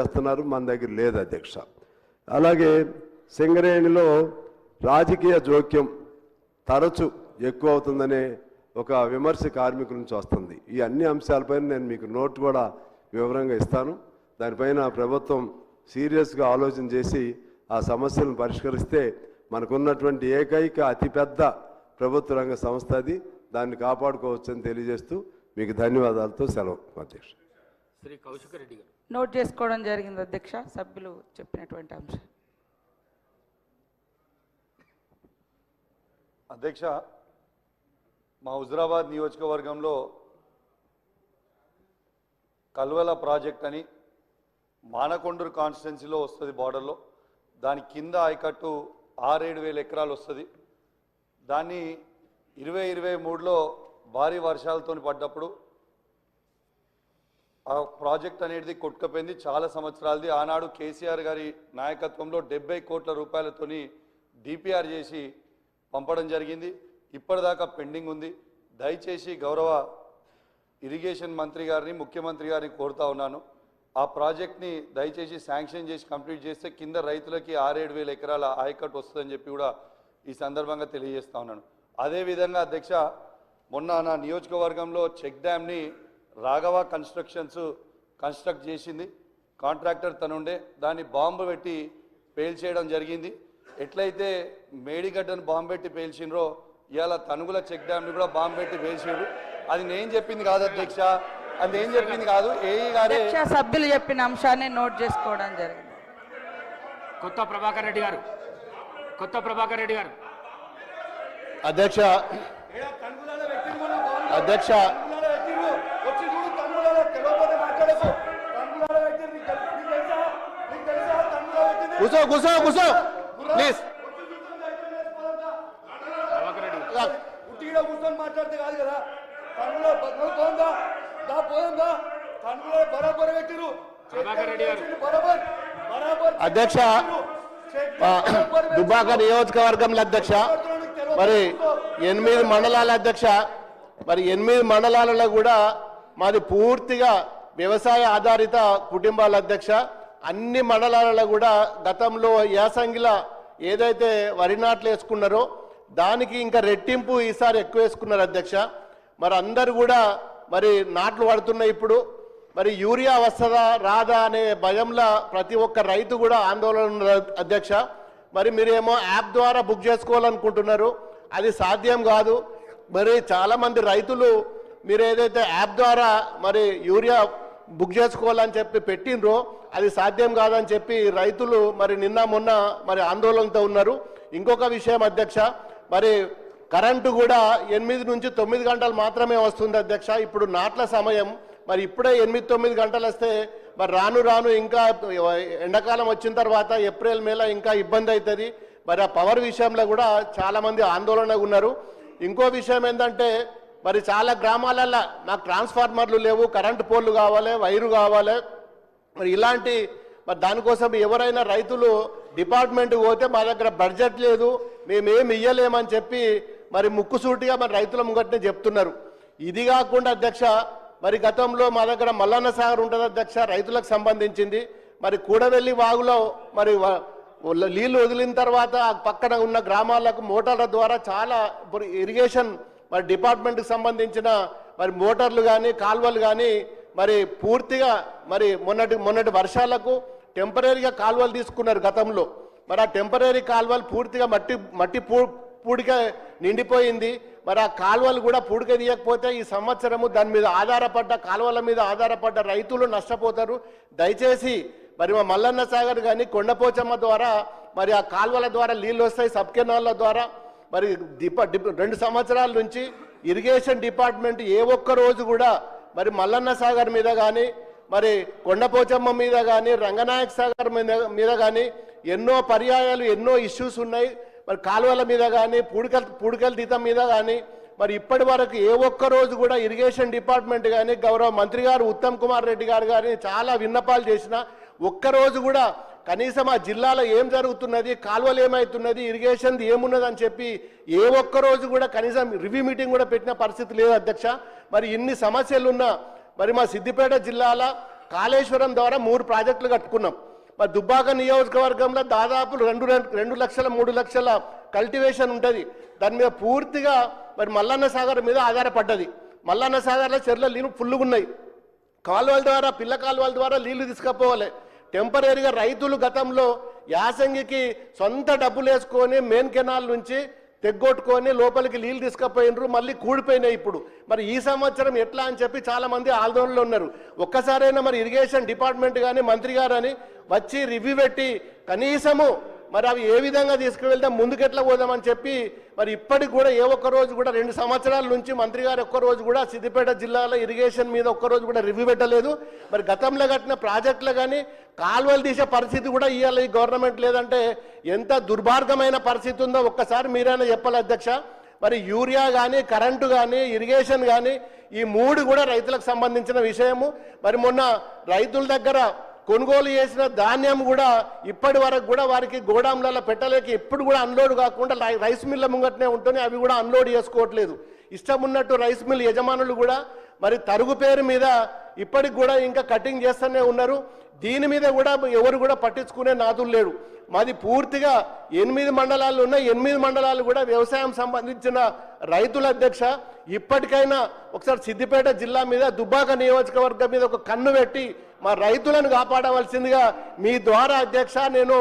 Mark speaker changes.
Speaker 1: చేస్తున్నారు మన దగ్గర లేదు అధ్యక్ష. అలాగే సింగరేణిలో రాజకీయ జోక్యం తరచు ఎక్కువ అవుతుందనే ఒక విమర్శ కార్మికుల నుంచి వస్తుంది. ఈ అన్ని అంశాలపైన నేను మీకు నోట్ కూడా వివరంగా ఇస్తాను. దానిపైన ప్రభుత్వం సీరియస్గా ఆలోచన చేసి ఆ సమస్యలను పరిష్కరిస్తే మనకున్నటువంటి ఏకైక అతిపెద్ద ప్రభుత్వ రంగ సంస్థ అది. దాన్ని కాపాడుకోవచ్చని తెలియజేస్తూ మీకు ధన్యవాదాలతో సెలవు అధ్యక్ష.
Speaker 2: శ్రీ కౌశిక రెడ్డి గారు.
Speaker 3: నోట్ చేసుకోవడం జరిగింది అధ్యక్ష సభ్యులు చెప్పినటువంటి అంశం.
Speaker 4: అధ్యక్ష మా హుజరాబాద్ నియోజకవర్గంలో కల్వల ప్రాజెక్ట్ అని మానకొండూరు కాన్స్టిట్యున్సీలో వస్తుంది బార్డర్లో. దాని కింద ఆయకట్టు ఆరేడు వేల ఎకరాలు వస్తుంది. దాన్ని ఇరవై ఇరవై మూడులో భారీ వర్షాలతో పడ్డప్పుడు ఆ ప్రాజెక్ట్ అనేది కొట్టుకపోయింది. చాలా సంవత్సరాలది. ఆనాడు కేసీఆర్ గారి నాయకత్వంలో డెబ్బై కోట్ల రూపాయలతోని డిపిఆర్ చేసి పంపడం జరిగింది. ఇప్పటిదాకా పెండింగ్ ఉంది. దయచేసి గౌరవ ఇరిగేషన్ మంత్రి గారిని ముఖ్యమంత్రి గారిని కోరుతా ఉన్నాను. ఆ ప్రాజెక్ట్ని దయచేసి శాంక్షన్ చేసి కంప్లీట్ చేస్తే కింద రైతులకి ఆరేడు వేల ఎకరాల ఆయకట్టు వస్తుందని చెప్పి కూడా ఈ సందర్భంగా తెలియజేస్తా ఉన్నాను. అదేవిధంగా అధ్యక్ష మొన్న నా నియోజకవర్గంలో చెక్ డ్యామ్ని రాఘవ కన్స్ట్రక్షన్స్ కన్స్ట్రక్ట్ చేసింది. కాంట్రాక్టర్ తనుండే. దాన్ని బాంబు పెట్టి పేల్చేయడం జరిగింది. ఎట్లయితే మేడిగడ్డను బాంబు పెట్టి పేల్చిండ్రో ఇవాళ తనుగుల చెక్ డ్యామ్ని కూడా బాంబు పెట్టి పేల్చిండ్రు అది నేను చెప్పింది కాదు అధ్యక్ష. అది నేను చెప్పింది కాదు. ఏఈ గారే
Speaker 3: అధ్యక్ష సభ్యులు చెప్పిన అంశాన్ని నోట్ చేసుకోవడం జరిగింది.
Speaker 2: కొత్త ప్రభాకర్ రెడ్డి గారు. కొత్త ప్రభాకర్ రెడ్డి గారు.
Speaker 5: అధ్యక్ష అధ్యక్ష కూర్చో కూర్చో కూర్చో. ప్లీజ్
Speaker 4: కూర్చొని మాట్లాడితే కాదు కదా దా పోయిందా బరాబర్ పెట్టిరు
Speaker 5: అధ్యక్ష ఆ, దుబ్బాక నియోజకవర్గంలో అధ్యక్ష మరి ఎనిమిది మండలాల అధ్యక్ష మరి ఎనిమిది మండలాలలో కూడా మాది పూర్తిగా వ్యవసాయ ఆధారిత కుటుంబాల అధ్యక్ష అన్ని మండలాలలో కూడా గతంలో యాసంగిల ఏదైతే వరి నాట్లు వేసుకున్నారో దానికి ఇంకా రెట్టింపు ఈసారి ఎక్కువ వేసుకున్నారు అధ్యక్ష. మరి అందరు కూడా మరి నాట్లు పడుతున్నాయి ఇప్పుడు. మరి యూరియా వస్తుందా రాదా అనే భయంలో ప్రతి ఒక్క రైతు కూడా ఆందోళన ఉన్నారు అధ్యక్ష. మరి మీరేమో యాప్ ద్వారా బుక్ చేసుకోవాలనుకుంటున్నారు. అది సాధ్యం కాదు. మరి చాలామంది రైతులు మీరు ఏదైతే యాప్ ద్వారా మరి యూరియా బుక్ చేసుకోవాలని చెప్పి పెట్టినరో అది సాధ్యం కాదని చెప్పి రైతులు మరి నిన్న మొన్న మరి ఆందోళనతో ఉన్నారు. ఇంకొక విషయం అధ్యక్ష మరి కరెంటు కూడా ఎనిమిది నుంచి తొమ్మిది గంటలు మాత్రమే వస్తుంది అధ్యక్ష. ఇప్పుడు నాట్ల సమయం మరి ఇప్పుడే ఎనిమిది తొమ్మిది గంటలు వస్తే మరి రాను రాను ఇంకా ఎండాకాలం వచ్చిన తర్వాత ఏప్రిల్ మేలో ఇంకా ఇబ్బంది అవుతుంది. మరి ఆ పవర్ విషయంలో కూడా చాలామంది ఆందోళనగా ఉన్నారు. ఇంకో విషయం ఏంటంటే మరి చాలా గ్రామాలల్లో మాకు ట్రాన్స్ఫార్మర్లు లేవు కరెంటు పోల్లు కావాలి వైరు కావాలి. మరి ఇలాంటి మరి దానికోసం ఎవరైనా రైతులు డిపార్ట్మెంట్ పోతే మా దగ్గర బడ్జెట్ లేదు మేమేమి ఇయ్యలేమని చెప్పి మరి ముక్కుసూటిగా మరి రైతుల ముంగట్నే చెప్తున్నారు. ఇది కాకుండా అధ్యక్ష మరి గతంలో మా దగ్గర మల్లన్న సాగర్ ఉంటుంది అధ్యక్ష రైతులకు సంబంధించింది. మరి కూడవెల్లి వాగులో మరి నీళ్ళు వదిలిన తర్వాత పక్కన ఉన్న గ్రామాలకు మోటార్ల ద్వారా చాలా ఇప్పుడు ఇరిగేషన్ మరి డిపార్ట్మెంట్కి సంబంధించిన మరి మోటార్లు కానీ కాలువలు కానీ మరి పూర్తిగా మరి మొన్నటి మొన్నటి వర్షాలకు టెంపరీగా కాలువలు తీసుకున్నారు గతంలో. మరి ఆ టెంపరీ కాలువలు పూర్తిగా మట్టి మట్టి పూ పూడిక నిండిపోయింది. మరి ఆ కాలువలు కూడా పూడిక తీయకపోతే ఈ సంవత్సరము దాని మీద ఆధారపడ్డ కాలువల మీద ఆధారపడ్డ రైతులు నష్టపోతారు. దయచేసి మరి మా మల్లన్న సాగర్ కానీ కొండపోచమ్మ ద్వారా మరి ఆ కాలువల ద్వారా నీళ్ళు వస్తాయి సబ్ కెనాల్ల ద్వారా మరి డిపా రెండు సంవత్సరాల నుంచి ఇరిగేషన్ డిపార్ట్మెంట్ ఏ ఒక్క రోజు కూడా మరి మల్లన్న సాగర్ మీద కానీ మరి కొండపోచమ్మ మీద కానీ రంగనాయక సాగర్ మీద మీద కానీ ఎన్నో పర్యాయాలు ఎన్నో ఇష్యూస్ ఉన్నాయి. మరి కాలువల మీద కానీ పూడికల పూడికల తీతం మీద కానీ మరి ఇప్పటి వరకు ఏ ఒక్క రోజు కూడా ఇరిగేషన్ డిపార్ట్మెంట్ కానీ గౌరవ మంత్రి గారు ఉత్తమ్ కుమార్ రెడ్డి గారు కానీ చాలా విన్నపాలు చేసిన ఒక్క రోజు కూడా కనీసం ఆ జిల్లాలో ఏం జరుగుతున్నది కాలువలు ఏమవుతున్నది ఇరిగేషన్ ఏమున్నది అని చెప్పి ఏ ఒక్క రోజు కూడా కనీసం రివ్యూ మీటింగ్ కూడా పెట్టిన పరిస్థితి లేదు అధ్యక్ష. మరి ఇన్ని సమస్యలు ఉన్నా మరి మా సిద్దిపేట జిల్లాలో కాళేశ్వరం ద్వారా మూడు ప్రాజెక్టులు కట్టుకున్నాం. మరి దుబ్బాక నియోజకవర్గంలో దాదాపు రెండు రెండు- లక్షల మూడు లక్షల కల్టివేషన్ ఉంటుంది. దాని మీద పూర్తిగా మరి మల్లన్న సాగర్ మీద ఆధారపడ్డది. మల్లన్న సాగర్లో చెర్ల నీళ్ళు ఫుల్లుగా ఉన్నాయి కాలువల ద్వారా పిల్ల కాలువల ద్వారా నీళ్ళు తీసుకపోవాలి. టెంపరీగా రైతులు గతంలో యాసంగికి సొంత డబ్బులు వేసుకొని మెయిన్ కెనాల్ నుంచి తెగ్గొట్టుకొని లోపలికి నీళ్ళు తీసుకుపోయినరు మళ్ళీ కూడిపోయినాయి ఇప్పుడు. మరి ఈ సంవత్సరం ఎట్లా అని చెప్పి చాలామంది ఆందోళనలో ఉన్నారు. ఒక్కసారైనా మరి ఇరిగేషన్ డిపార్ట్మెంట్ కానీ మంత్రి గారు అని వచ్చి రివ్యూ పెట్టి కనీసము మరి అవి ఏ విధంగా తీసుకువెళ్తే ముందుకెట్లా పోదామని చెప్పి మరి ఇప్పటికి కూడా ఏ ఒక్క రోజు కూడా రెండు సంవత్సరాల నుంచి మంత్రి గారు ఒక్కరోజు కూడా సిద్దిపేట జిల్లాలో ఇరిగేషన్ మీద ఒక్క రోజు కూడా రివ్యూ పెట్టలేదు. మరి గతంలో కట్టిన ప్రాజెక్టులు కానీ కాలువలు తీసే పరిస్థితి కూడా ఇవాళ ఈ గవర్నమెంట్ లేదంటే ఎంత దుర్మార్గమైన పరిస్థితి ఉందో ఒక్కసారి మీరైనా చెప్పాలి అధ్యక్ష. మరి యూరియా కానీ కరెంటు కానీ ఇరిగేషన్ కానీ ఈ మూడు కూడా రైతులకు సంబంధించిన విషయము. మరి మొన్న రైతుల దగ్గర కొనుగోలు చేసిన ధాన్యం కూడా ఇప్పటి వరకు కూడా వారికి గోడాంలలో పెట్టలేక ఎప్పుడు కూడా అన్లోడ్ కాకుండా రై- రైస్ మిల్ల ముంగట్నే ఉంటుంది అవి కూడా అన్లోడ్ చేసుకోవట్లేదు. ఇష్టం ఉన్నట్టు రైస్ మిల్ యజమానులు కూడా మరి తరుగు పేరు మీద ఇప్పటికి కూడా ఇంకా కటింగ్ చేస్తూనే ఉన్నారు. దీని మీద కూడా ఎవరు కూడా పట్టించుకునే నాదులు లేడు మాది పూర్తిగా ఎనిమిది మండలాలు ఉన్నాయి ఎనిమిది మండలాలు కూడా వ్యవసాయం సంబంధించిన రైతుల అధ్యక్ష. ఇప్పటికైనా ఒకసారి సిద్దిపేట జిల్లా మీద దుబ్బాక నియోజకవర్గం మీద ఒక కన్ను పెట్టి మా రైతులను కాపాడవలసిందిగా మీ ద్వారా అధ్యక్ష నేను